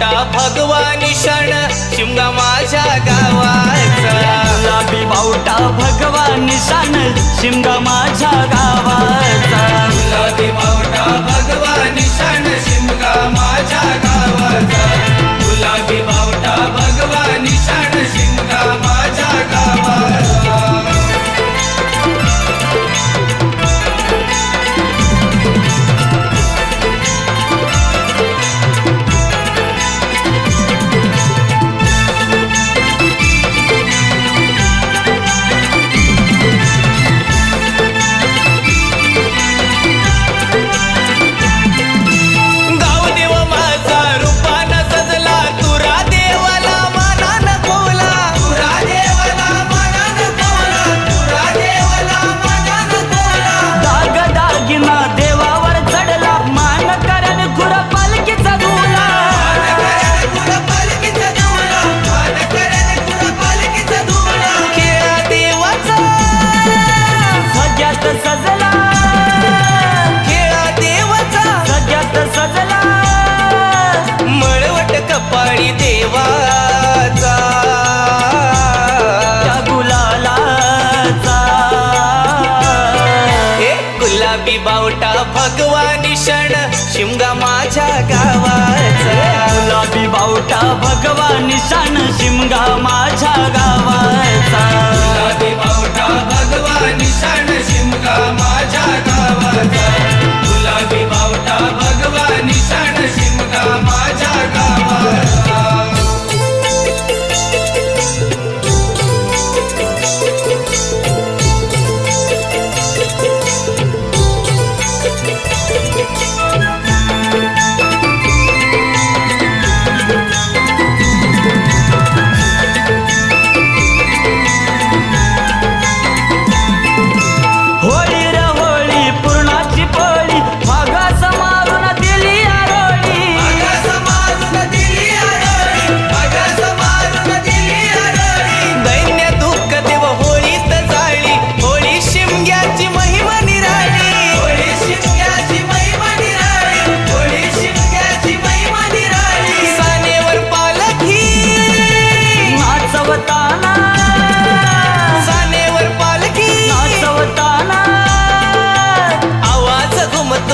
मोठा भगवान शण शिमगा माझ्या गावाचा. गुलाबी बावटा भगवान शण शिमगा माझ्या गावा मोठा भगवान क्षण. शिमगा माझ्या गावाचा. गुलाबी बावटा भगवान क्षण. शिमगा माझ्या गावा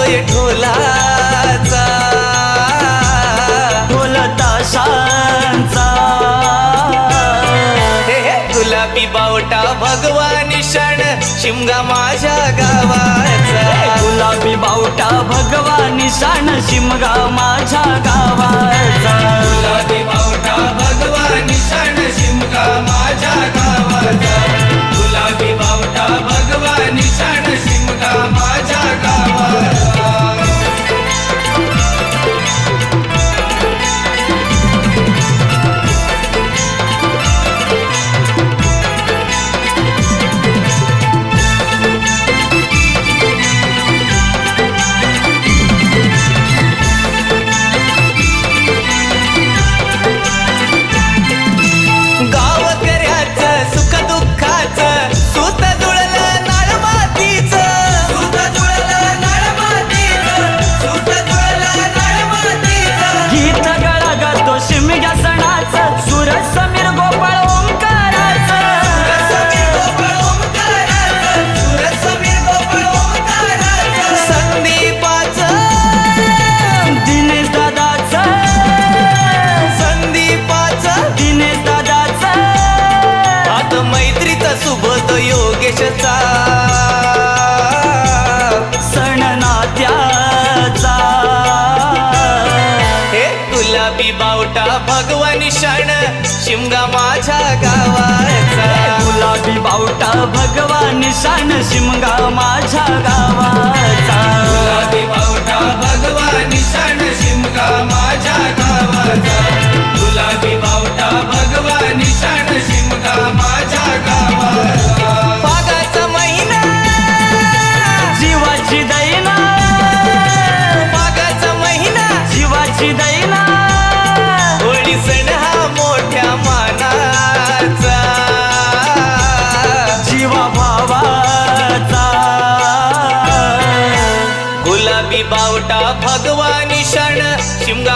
होय ढोलाचा ढोल ताशांचा गुलाबी बावटा भगवान शण शिमगा माझ्या गावाचा. गुलाबी बावटा भगवान शण शिमगा माझ्या गावाचा. गुलाबी बावटा भगवान शण गुलाबी बावटा भगवान शण शिमगा माझ्या गावाचा. गुलाबी बावटा भगवान शण शिमगा माझ्या गावा 心肝